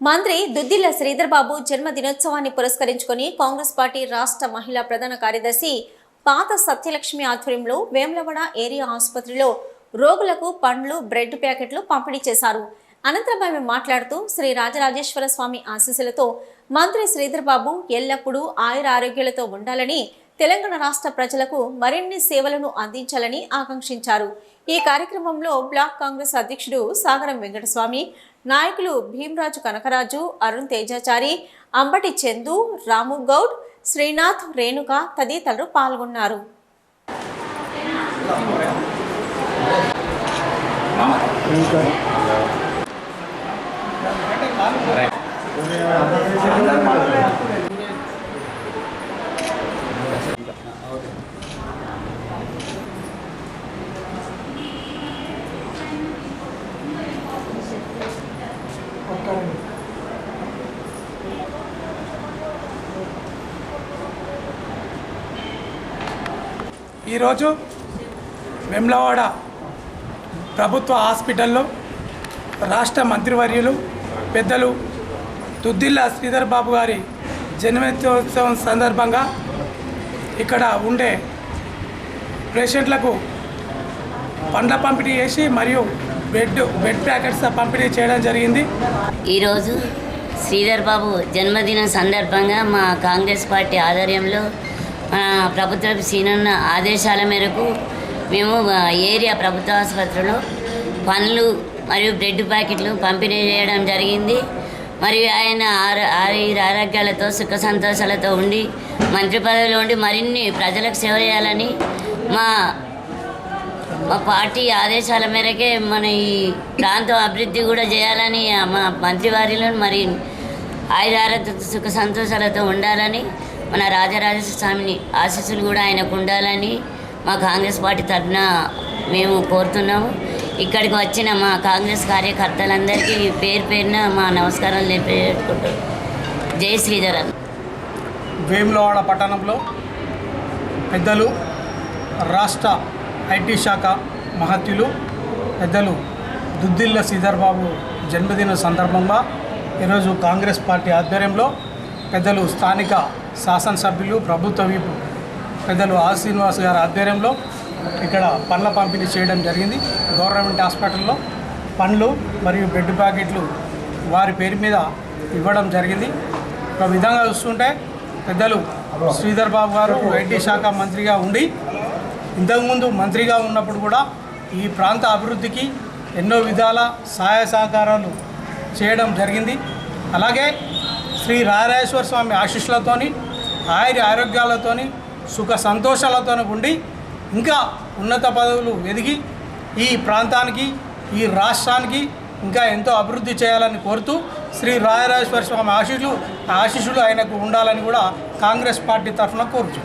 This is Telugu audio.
మంత్రి దుద్దిల్ల శ్రీధర్బాబు జన్మదినోత్సవాన్ని పురస్కరించుకొని కాంగ్రెస్ పార్టీ రాష్ట్ర మహిళా ప్రధాన కార్యదర్శి పాత సత్యలక్ష్మి ఆధ్వర్యంలో వేములవాడ ఏరియా ఆసుపత్రిలో రోగులకు పండ్లు బ్రెడ్ ప్యాకెట్లు పంపిణీ చేశారు. అనంతరం ఆమె మాట్లాడుతూ శ్రీ రాజరాజేశ్వర స్వామి ఆశీస్సులతో మంత్రి శ్రీధర్బాబు ఎల్లప్పుడూ ఆయుర ఆరోగ్యాలతో ఉండాలని తెలంగాణ రాష్ట్ర ప్రజలకు మరిన్ని సేవలను అందించాలని ఆకాంక్షించారు. ఈ కార్యక్రమంలో బ్లాక్ కాంగ్రెస్ అధ్యక్షుడు సాగరం వెంకటస్వామి నాయకులు భీమరాజు కనకరాజు అరుణ్ తేజాచారి అంబటి చందు రాము గౌడ్ శ్రీనాథ్ రేణుక తదితరులు పాల్గొన్నారు. ఈరోజు వెమ్లవాడ ప్రభుత్వ హాస్పిటల్లో రాష్ట్ర మంత్రివర్యులు పెద్దలు దుద్దిల్ల శ్రీధర్ బాబు గారి జన్మదినోత్సవం సందర్భంగా ఇక్కడ ఉండే పేషెంట్లకు పండ్ల పంపిణీ చేసి మరియు బెడ్ బెడ్ ప్యాకెట్స్ పంపిణీ చేయడం జరిగింది. ఈరోజు శ్రీధర్ బాబు జన్మదినం సందర్భంగా మా కాంగ్రెస్ పార్టీ ఆధ్వర్యంలో ప్రభుత్వ సీనన్న ఆదేశాల మేరకు మేము ఏరియా ప్రభుత్వ ఆసుపత్రిలో పండ్లు మరియు బ్రెడ్ ప్యాకెట్లు పంపిణీ చేయడం జరిగింది. మరియు ఆయన ఆరు ఆరోగ్యాలతో సుఖ సంతోషాలతో ఉండి మంత్రి పదవిలో ఉండి మరిన్ని ప్రజలకు సేవ చేయాలని మా మా పార్టీ ఆదేశాల మేరకే మన ఈ ప్రాంతం అభివృద్ధి కూడా చేయాలని మా మంత్రివారిలో మరి ఆయుధారత సుఖ సంతోషాలతో ఉండాలని మన రాజరాజేశ్వర స్వామిని ఆశీస్సులు కూడా ఆయనకు ఉండాలని మా కాంగ్రెస్ పార్టీ తరఫున మేము కోరుతున్నాము ఇక్కడికి వచ్చిన మా కాంగ్రెస్ కార్యకర్తలందరికీ పేరు పేరున మా నమస్కారాలు తెలియజేసుకుంటాం జై శ్రీధర్ అన్న. వేములవాడ పట్టణంలో పెద్దలు రాష్ట్ర ఐటీ శాఖ మహత్యులు పెద్దలు దుద్దిల్ల శ్రీధర్ బాబు జన్మదిన సందర్భంగా ఈరోజు కాంగ్రెస్ పార్టీ ఆధ్వర్యంలో పెద్దలు స్థానిక శాసనసభ్యులు ప్రభుత్వ వీపు పెద్దలు ఆ శ్రీనివాస్ గారి ఆధ్వర్యంలో ఇక్కడ పండ్ల పంపిణీ చేయడం జరిగింది. గవర్నమెంట్ హాస్పిటల్లో పండ్లు మరియు బెడ్ ప్యాకెట్లు వారి పేరు మీద ఇవ్వడం జరిగింది. ఒక విధంగా చూస్తుంటే పెద్దలు శ్రీధర్ బాబు గారు ఐటీ శాఖ మంత్రిగా ఉండి ఇంతకుముందు మంత్రిగా ఉన్నప్పుడు కూడా ఈ ప్రాంత అభివృద్ధికి ఎన్నో విధాల సహాయ సహకారాలు చేయడం జరిగింది. అలాగే శ్రీ రాయరాజేశ్వర స్వామి ఆశీస్సులతోని ఆయుర ఆరోగ్యాలతోని సుఖ సంతోషాలతో ఉండి ఇంకా ఉన్నత పదవులు ఎదిగి ఈ ప్రాంతానికి ఈ రాష్ట్రానికి ఇంకా ఎంతో అభివృద్ధి చేయాలని కోరుతూ శ్రీ రాయరాజేశ్వర స్వామి ఆశీస్సులు ఆశీస్సులు ఆయనకు ఉండాలని కూడా కాంగ్రెస్ పార్టీ తరఫున కోరుచు